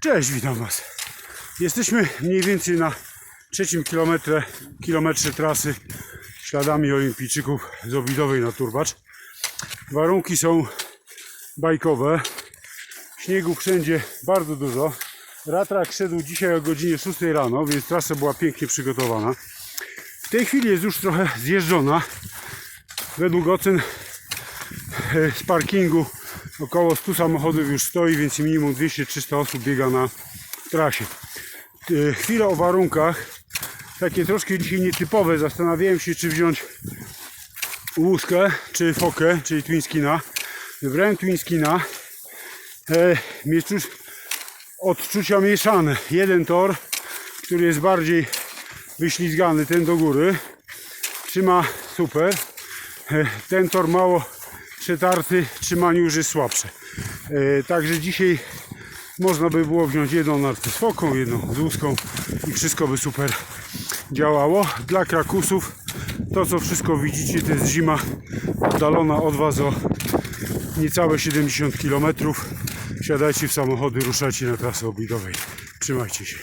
Cześć, witam Was. Jesteśmy mniej więcej na trzecim kilometrze, kilometrze trasy śladami olimpijczyków z Obidowej na Turbacz. Warunki są bajkowe. Śniegu wszędzie bardzo dużo. Ratrak szedł dzisiaj o godzinie 6 rano, więc trasa była pięknie przygotowana. W tej chwili jest już trochę zjeżdżona. Według ocen z parkingu około 100 samochodów już stoi, więc minimum 200-300 osób biega na trasie. E, Chwilę o warunkach, takie troszkę dzisiaj nietypowe. Zastanawiałem się, czy wziąć łuskę, czy fokę, czyli Twinskina. Wybrałem Twinskina. E, mieć już odczucia mieszane. Jeden tor, który jest bardziej wyślizgany, ten do góry. Trzyma super. E, Ten tor mało przetarty, trzymanie już jest słabsze. E, Także dzisiaj można by było wziąć jedną nartę jedną z łuską i wszystko by super działało. Dla krakusów to co wszystko widzicie to jest zima oddalona od Was o niecałe 70 km. Wsiadajcie w samochody, ruszajcie na trasę obidowej. Trzymajcie się.